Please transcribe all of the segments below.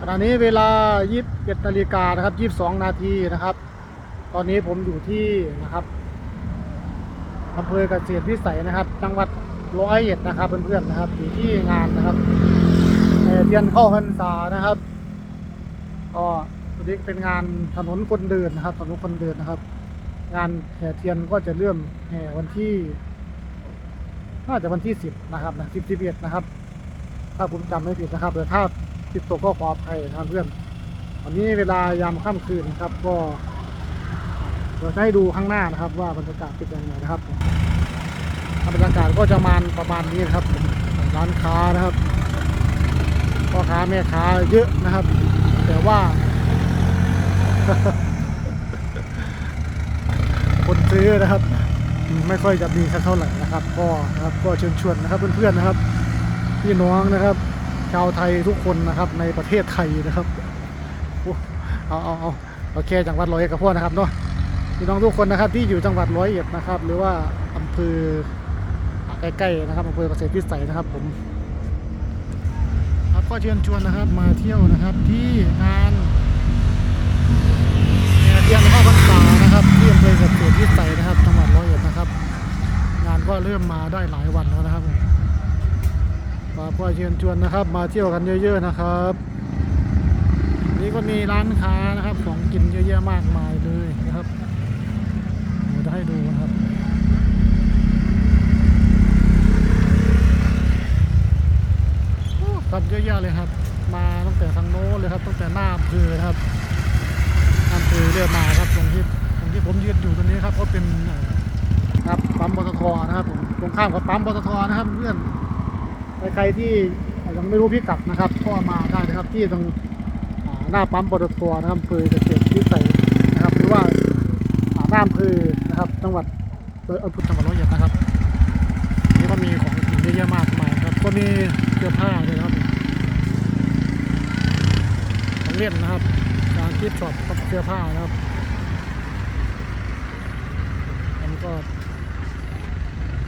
ขณะนี้เวลา 21นาฬิกานะครับ 22 นาทีนะครับ ตอนนี้ผมอยู่ที่นะครับอำเภอเกษตรวิสัยนะครับ จังหวัดร้อยเอ็ดนะครับ เพื่อนๆนะครับอยู่ที่งานนะครับเอ่อเทียนเข้าพรรษานะครับก็วันนี้เป็นงานถนนคนเดินนะครับ ถนนคนเดินนะครับ งานแห่เทียนก็จะเริ่มแห่วันที่น่าจะวันที่10นะครับนะ10 11นะครับ ถ้าผมจำไม่ผิดนะครับแต่ถ้า ผิดตกก็ขออภัยนะครับเพื่อนวันนี้เวลายามค่ำคืนนะครับ ก็เดี๋ยวจะให้ดูข้างหน้านะครับ ว่าบรรยากาศเป็นยังไงนะครับบรรยากาศก็จะมาประมาณนี้นะครับร้านค้านะครับพ่อค้าแม่ค้าเยอะนะครับ แต่ว่า คนซื้อนะครับ ไม่ค่อยจะมีสักเท่าไหร่นะครับ ก็นะครับก็เชิญชวนนะครับเพื่อนๆนะครับ พี่น้องนะครับ ชาวไทยทุกคนนะครับในประเทศไทยนะครับเอาเอาเอาโอเคจังหวัดร้อยเอ็ดกับพวกนะครับเนาะพี่น้องทุกคนนะครับที่อยู่จังหวัดร้อยเอ็ดนะครับ หรือว่าอำเภอใกล้ๆนะครับอำเภอเกษตรพิสัยนะครับผมครับก็เชิญชวนนะครับมาเที่ยวนะครับที่งานงานเทียนข้าวพรรษานะครับที่อำเภอเกษตรพิสัยนะครับ จังหวัดร้อยเอ็ดนะครับ งานก็เริ่มมาได้หลายวันแล้วนะครับ ผมมาพ่อเชิญชวนนะครับ มาเที่ยวกันเยอะ ๆนะครับ นี่ก็มีร้านค้านะครับของกินเยอะแยะมากมายเลยนะครับเดี๋ยวจะให้ดูนะครับครับเยอะแยะเลยครับ มาตั้งแต่ทางโน้นเลยครับตั้งแต่หน้าอำเภอนะครับอำเภอเรื่อยมาครับตรงที่ตรงที่ผมยืนอยู่ตรงนี้ครับก็เป็นครับปั๊มปตทนะครับผมตรงข้ามกับปั๊มปตทนะครับเพื่อน ใครๆที่ยังไม่รู้พิกัดนะครับก็มาได้นะครับที่ตรงหน้าปั๊มปตทนะครับอำเภอเกษตรวิสัยนะครับหรือว่าหน้าอำเภอนะครับจังหวัดเอออำเภอจังหวัดร้อยเอ็ดนะครับนี่ก็มีของกินเยอะแยะมากมายครับก็มีเสื้อผ้าด้วยนะครับของเล่นนะครับการคิดช็อปกับเสื้อผ้านะครับอันนี้ก็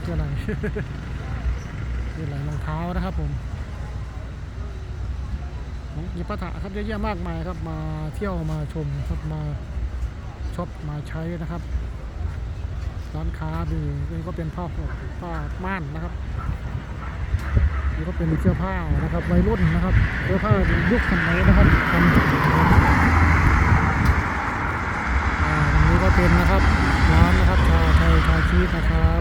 เสื้อไหน นี่หลายรองเท้านะครับผมของยิปะถะครับเยอะแยะมากมายครับมาเที่ยวมาชมครับมาช็อปมาใช้นะครับร้านค้าดูนี่ก็เป็นผ้าห่มผ้าม่านนะครับนี่ก็เป็นเสื้อผ้านะครับวัยรุ่นนะครับเสื้อผ้ายุคสมัยนะครับทำจากอ่าตรงนี้ก็เป็นนะครับร้านนะครับชาไทยชาชีสนะครับ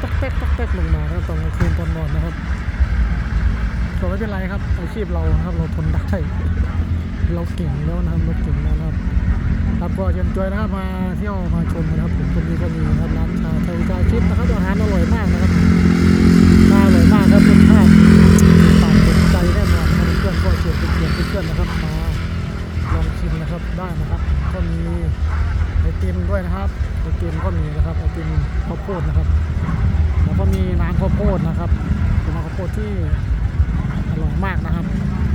ตกเต๊กตกเต๊กเต๊กลงมานะครับตอนกลางคืนตอนนอนนะครับก็ไม่เป็นไรครับอาชีพเราครับเราทนได้เราเก่งแล้วนะครับเราเก่งแล้วนะครับครับก็เชิญชวนนะครับมาเที่ยวมาชมนะครับผมตรงนี้ก็มีนะครับร้านชาไทยชาชิดนะครับอาหารอร่อยมากนะครับน่าอร่อยมากครับรสชาติปากติดใจแน่นอนครับเพื่อนก็เชิญเพื่อนเพื่อนนะครับมาลองชิมนะครับได้นะครับ ก็มีไอติมด้วยนะครับไอติมก็มีนะครับไอติมข้าวโพดนะครับ แล้วก็มีน้ำข้าวโพดนะครับเป็นน้ำข้าวโพดที่อร่อยมากนะครับ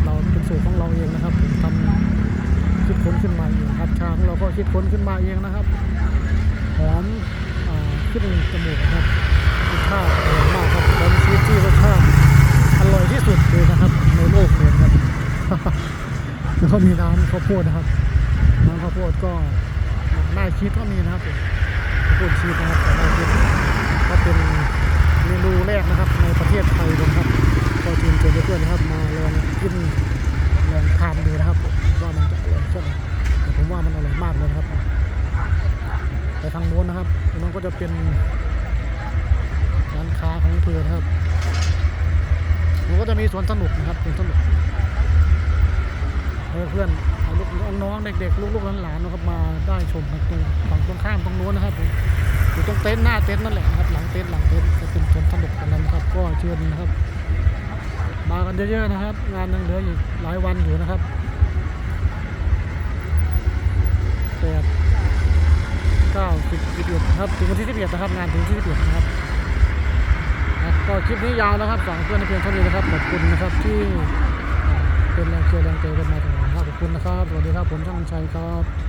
เราเป็นสูตรของเราเองนะครับทำคิดค้นขึ้นมาเองครับชาของเราก็คิดค้นขึ้นมาเองนะครับหอมขึ้นจมูกนะครับรสชาติอร่อยมากครับเป็นชีสที่รสชาติอร่อยที่สุดเลยนะครับ ในโลกเลยครับแล้วก็มีร้านข้าวโพดนะครับร้านข้าวโพดก็หน้าชีสก็มีนะครับข้าวโพดชีสนะครับแต่หน้าชีสก็เป็นเม นูแรกนะครับ ในประเทศไทยนะครับก็เชิญชวนเพื่อนๆนะครับ มาลองกินลองทานดูนะครับว่ามันจะอร่อยแค่ไหนแต่ผมว่ามันอร่อยมากเลยครับไปทางโน้นนะครับตรงนั้นก็จะเป็นร้านค้าของอำเภอนครับมันก็จะมีสวนสนุกนะครับสวนสนุกเพื่อนเอาลูกน้องเด็กๆลูกๆหลานๆนะครับมาได้ชมกันตรงฝั่ง ตรงข้ามตรงโน้นนะครับผมอยู่ตรงเต็นท์หน้าเต็นท์นั่นแหละนะครับหลังเต็นท์หลังเต็นท์จะเป็นสวนสนุกกันนั้นนะครับ ก็เชิญนะครับ มากันเยอะๆนะครับ งานยังเหลืออีกหลายวันอยู่นะครับแปดเก้าสิบสิบเอ็ดครับถึงวันที่สิบเอ็ดนะครับงานถึงที่สิบเอ็ดนะครับก็คลิปนี้ยาวนะครับฝากเพื่อนในเพียงเท่านี้นะครับขอบคุณนะครับที่เป็นแรงเชียร์แรงใจกันมาตลอดนะครับขอบคุณนะครับสวัสดีครับผมช่างชัยครับ